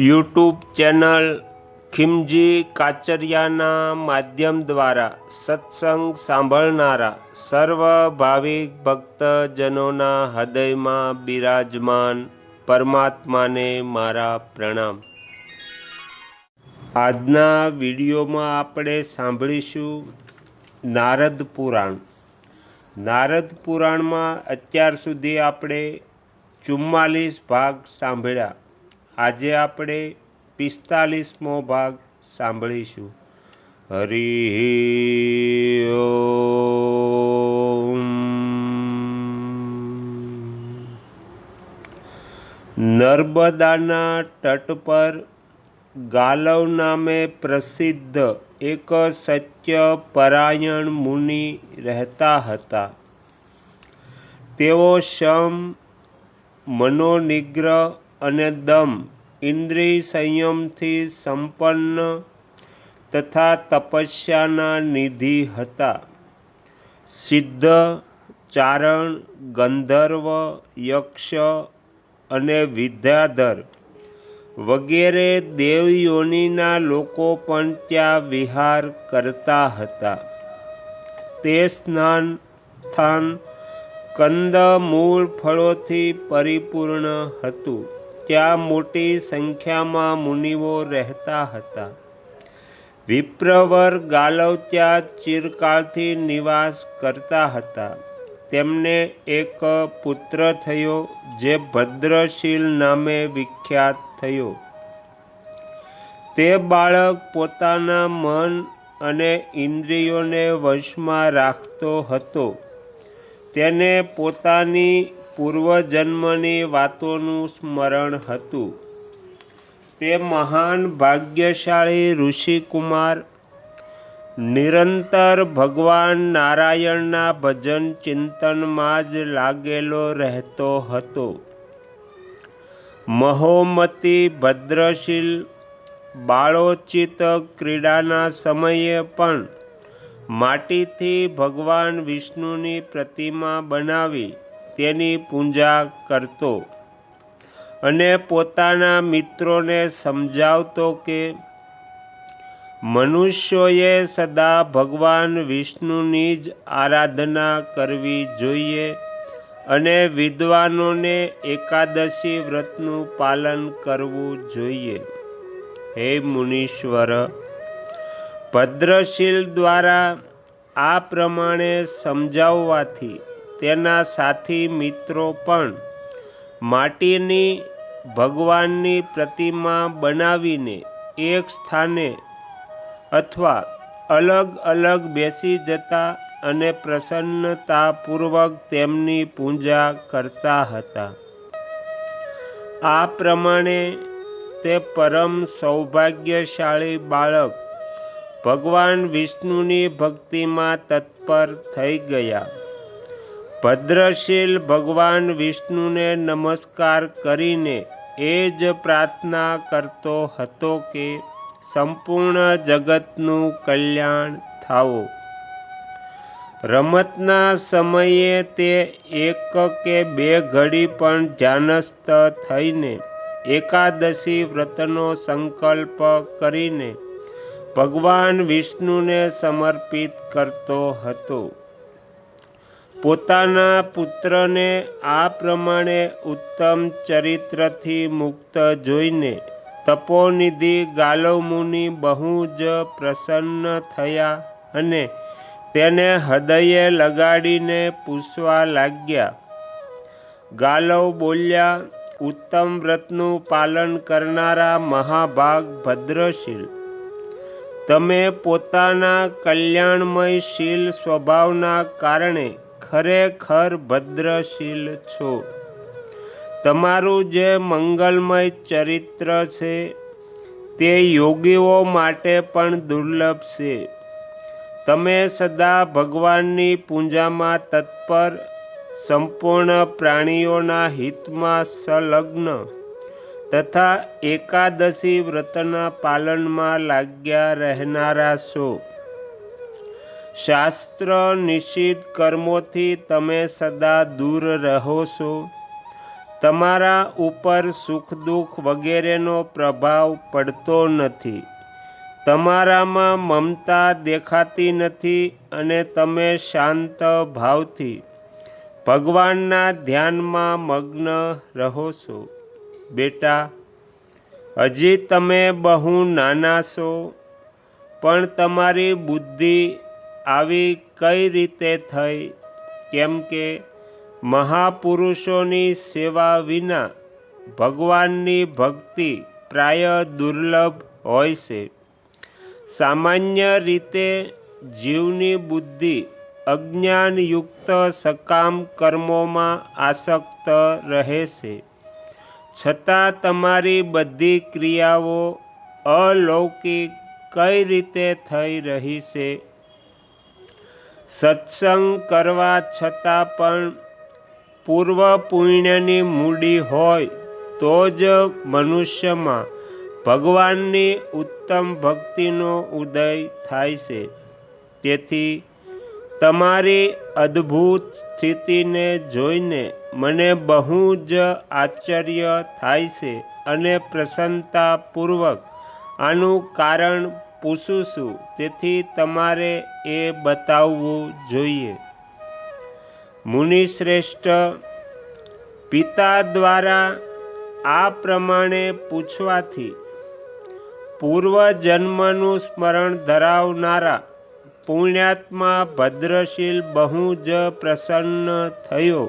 YouTube channel ખિમજી કાચરિયાના માધ્યમ દ્વારા સત્સંગ સાંભળનારા સર્વ ભાવિક ભક્તજનોના હૃદયમાં બિરાજમાન પરમાત્માને મારા પ્રણામ. આજના વિડીયોમાં આપણે સાંભળીશું નારદ પુરાણ. નારદ પુરાણમાં અત્યાર સુધી આપણે ચુમ્માલીસ ભાગ સાંભળ્યા. આજે આપણે પિસ્તાલીસમો ભાગ સાંભળીશું. હરિ નર્મદાના તટ પર ગાલવ નામે પ્રસિદ્ધ એક સત્ય પરાયણ મુનિ રહેતા હતા. તેઓ શમ, મનોનિગ્રહ અને દમ ઇન્દ્રિય સંયમથી સંપન્ન તથા તપસ્યાના નિધિ હતા. સિદ્ધ, ચારણ, ગંધર્વ, યક્ષ અને વિદ્યાધર વગેરે દેવયોનીના લોકો પણ ત્યાં વિહાર કરતા હતા. તે સ્નાન સ્થાન કંદ, મૂળ, ફળોથી પરિપૂર્ણ હતું. ત્યાં મોટી સંખ્યામાં મુનિઓ રહેતા હતા? વિપ્રવર ગાલવ ત્યાં ચિરકાળથી નિવાસ કરતા હતા. તેમને એક પુત્ર થયો, જે ભદ્રશીલ નામે વિખ્યાત થયો. તે બાળક પોતાના મન અને ઇન્દ્રિયોને વશમાં રાખતો હતો. તેને પોતાની પૂર્વજન્મની વાતોનું સ્મરણ હતું. તે મહાન ભાગ્યશાળી ઋષિકુમાર નિરંતર ભગવાન નારાયણના ભજન ચિંતનમાં જ લાગેલો રહેતો હતો. મહોમતી ભદ્રશીલ બાળોચિત ક્રીડાના સમયે પણ માટીથી ભગવાન વિષ્ણુની પ્રતિમા બનાવી તેની પૂજા કરતો અને પોતાના મિત્રોને સમજાવતો કે મનુષ્યોએ સદા ભગવાન વિષ્ણુની જ આરાધના કરવી જોઈએ અને વિદ્વાનોને એકાદશી વ્રતનું પાલન કરવું જોઈએ. હે મુનીશ્વર, ભદ્રશીલ દ્વારા આ પ્રમાણે સમજાવવાથી તેના સાથી મિત્રો પણ માટીની ભગવાનની પ્રતિમા બનાવીને એક સ્થાને અથવા અલગ અલગ બેસી જતા અને પ્રસન્નતાપૂર્વક તેમની પૂજા કરતા હતા. આ પ્રમાણે તે પરમ સૌભાગ્યશાળી બાળક ભગવાન વિષ્ણુની ભક્તિમાં તત્પર થઈ ગયા. ભદ્રશીલ ભગવાન વિષ્ણુને નમસ્કાર કરીને એ જ પ્રાર્થના કરતો હતો કે સંપૂર્ણ જગતનું કલ્યાણ થાવો રમતના સમયે તે એક કે બે ઘડી પણ ધ્યાનસ્થ થઈને એકાદશી વ્રતનો સંકલ્પ કરીને ભગવાન વિષ્ણુને સમર્પિત કરતો હતો. પોતાના પુત્રને આ પ્રમાણે ઉત્તમ ચરિત્રથી મુક્ત જોઈને તપોનિધિ ગાલવ મુનિ બહુ જ પ્રસન્ન થયા અને તેને હૃદયે લગાડીને પૂછવા લાગ્યા, ગાલવ બોલ્યા, ઉત્તમ વ્રતનું પાલન કરનારા મહાભાગ ભદ્રશીલ. તમે પોતાના કલ્યાણમય શીલ સ્વભાવના કારણે ખરેખર ભદ્રશીલ છો. તમારું જે મંગલમય ચરિત્ર છે, તે યોગીઓ માટે પણ દુર્લભ છે. તમે સદા ભગવાનની પૂજામાં તત્પર, સંપૂર્ણ પ્રાણીઓના હિતમાં સંલગ્ન તથા એકાદશી વ્રતના પાલનમાં લાગ્યા રહેનારા છો. શાસ્ત્ર નિશ્ચિત કર્મોથી તમે સદા દૂર રહો છો. તમારા ઉપર સુખ દુઃખ વગેરેનો પ્રભાવ પડતો નથી. તમારામાં મમતા દેખાતી નથી અને તમે શાંત ભાવથી ભગવાનના ધ્યાનમાં મગ્ન રહો છો. બેટા, હજી તમે બહુ નાના છો, પણ તમારી બુદ્ધિ આવી કઈ રીતે થઈ? કેમ કે મહાપુરુષોની સેવા વિના ભગવાનની ભક્તિ પ્રાય દુર્લભ હોય છે. સામાન્ય રીતે જીવની બુદ્ધિ અજ્ઞાનયુક્ત સકામ કર્મોમાં આસક્ત રહે છે. છતાં તમારી બધી ક્રિયાઓ અલૌકિક કઈ રીતે થઈ રહી છે? સત્સંગ કરવા છતાં પણ પૂર્વ પુણ્યની મૂડી હોય તો જ મનુષ્યમાં ભગવાનની ઉત્તમ ભક્તિનો ઉદય થાય છે. તેથી તમારી અદ્ભુત સ્થિતિને જોઈને મને બહુ જ આશ્ચર્ય થાય છે અને પ્રસન્નતાપૂર્વક આનું કારણ પૂછું છું, તેથી તમારે એ બતાવવું જોઈએ. મુનિશ્રેષ્ઠ, પિતા દ્વારા આ પ્રમાણે પૂછવાથી પૂર્વજન્મનું સ્મરણ ધરાવનારા પુણ્યાત્મા ભદ્રશીલ બહુ જ પ્રસન્ન થયો.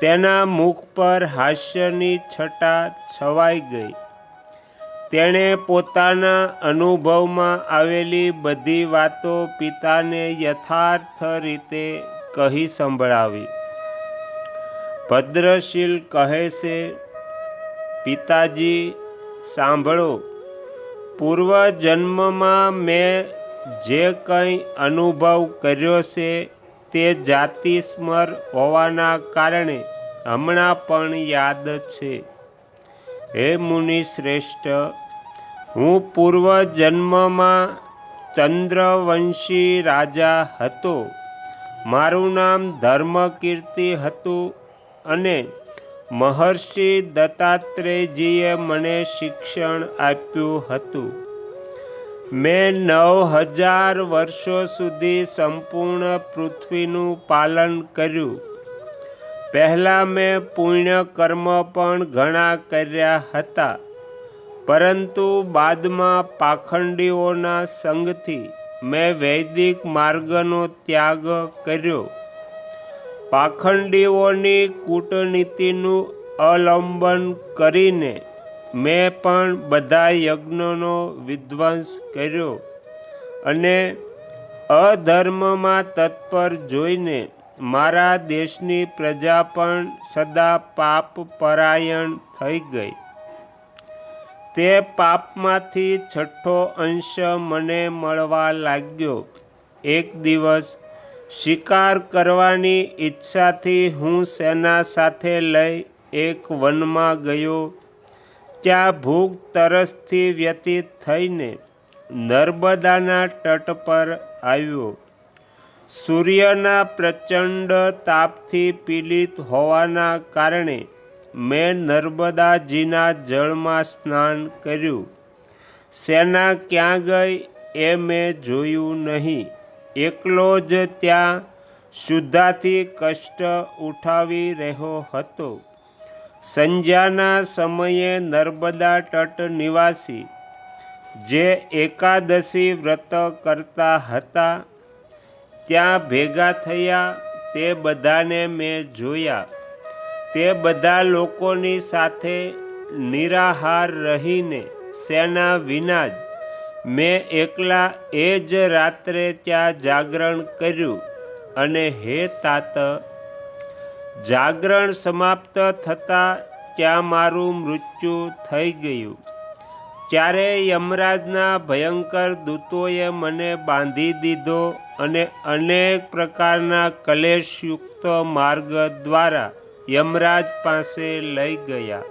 તેના મુખ પર હાસ્યની છટા છવાઈ ગઈ. તેણે પોતાના અનુભવમાં આવેલી બધી વાતો પિતાને યથાર્થ રીતે કહી સંભળાવી. ભદ્રશીલ કહે છે, પિતાજી, સાંભળો. પૂર્વજન્મમાં મેં જે કંઈ અનુભવ કર્યો છે તે જાતિસ્મર હોવાના કારણે હમણાં પણ યાદ છે. હે મુનિ શ્રેષ્ઠ, હું પૂર્વજન્મમાં ચંદ્રવંશી રાજા હતો. મારું નામ ધર્મકીર્તિ હતું અને મહર્ષિ દત્તાત્રેયજીએ મને શિક્ષણ આપ્યું હતું. મેં નવ હજાર વર્ષો સુધી સંપૂર્ણ પૃથ્વીનું પાલન કર્યું. પહેલાં મેં પુણ્ય કર્મ પણ ઘણા કર્યા હતા, પરંતુ બાદમાં પાખંડીઓના સંગથી મેં વૈદિક માર્ગનો ત્યાગ કર્યો. પાખંડીઓની કૂટનીતિનું અવલંબન કરીને મેં પણ બધા યજ્ઞોનો વિધ્વંસ કર્યો અને અધર્મમાં તત્પર જોઈને મારા દેશની પ્રજા પણ સદા પાપ પરાયણ થઈ ગઈ. તે પાપમાંથી છઠ્ઠો અંશ મને મળવા લાગ્યો. એક દિવસ શિકાર કરવાની ઈચ્છાથી હું સેના સાથે લઈ એક વનમાં ગયો. ત્યાં ભૂખ તરસથી વ્યતીત થઈને નર્મદાના તટ પર આવ્યો. સૂર્યના પ્રચંડ તાપથી પીડિત હોવાના કારણે મેં નર્મદાજીના જળમાં સ્નાન કર્યું. સેના ક્યાં ગઈ એ મેં જોયું નહીં. એકલો જ ત્યાં શુદ્ધાથી કષ્ટ ઉઠાવી રહ્યો હતો. સંજ્ઞાના સમયે નર્મદા તટ નિવાસી, જે એકાદશી વ્રત કરતા હતા ત્યાં ભેગા થયા, તે બધાને મેં જોયા. તે બધા લોકોની સાથે નિરાહાર રહીને સેના વિના જ મેં એકલા એ જ રાત્રે ત્યાં જાગરણ કર્યું અને હે તાત, જાગરણ સમાપ્ત થતાં ત્યાં મારું મૃત્યુ થઈ ગયું. ત્યારે યમરાજના ભયંકર દૂતોએ મને બાંધી દીધો અને અનેક પ્રકારના કલેશયુક્ત માર્ગ દ્વારા યમરાજ પાસે લઈ ગયા.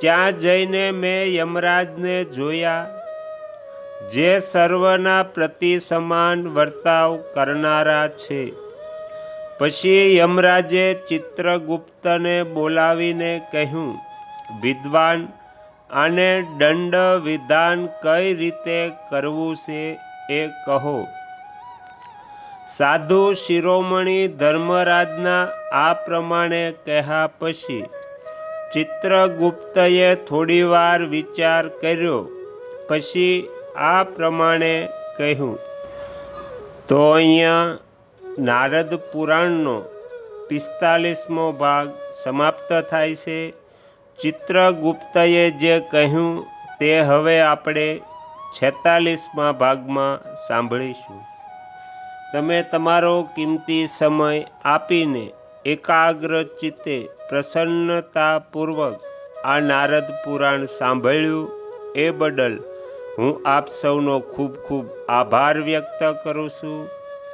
ત્યાં જઈને મેં યમરાજને જોયા. જે સર્વના પ્રતિ સમાન વર્તાવ કરનારા છે. પછી યમરાજે ચિત્રગુપ્તને બોલાવીને કહ્યું, વિદ્વાન, આને દંડ વિધાન કઈ રીતે કરવું છે એ કહો. સાધુ શિરોમણી ધર્મરાજના આ પ્રમાણે કહ્યા પછી ચિત્રગુપ્તએ થોડીવાર વિચાર કર્યો. પછી આ પ્રમાણે કહ્યું, તો અહીંયા નારદ પુરાણનો પિસ્તાલીસમો ભાગ સમાપ્ત થાય છે. ચિત્રગુપ્તએ જે કહ્યું તે હવે આપણે છેતાલીસમાં ભાગમાં સાંભળીશું. તમે તમારો કિંમતી સમય આપીને એકાગ્ર ચિત્તે પ્રસન્નતાપૂર્વક આ નારદ પુરાણ સાંભળ્યું એ બદલ હું આપ સૌનો ખૂબ ખૂબ આભાર વ્યક્ત કરું છું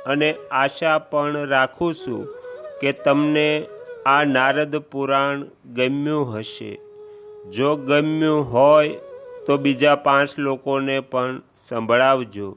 અને આશા પણ રાખું છું કે તમને આ નારદ પુરાણ ગમ્યું હશે. જો ગમ્યું હોય તો બીજા પાંચ લોકોને પણ સંભળાવજો.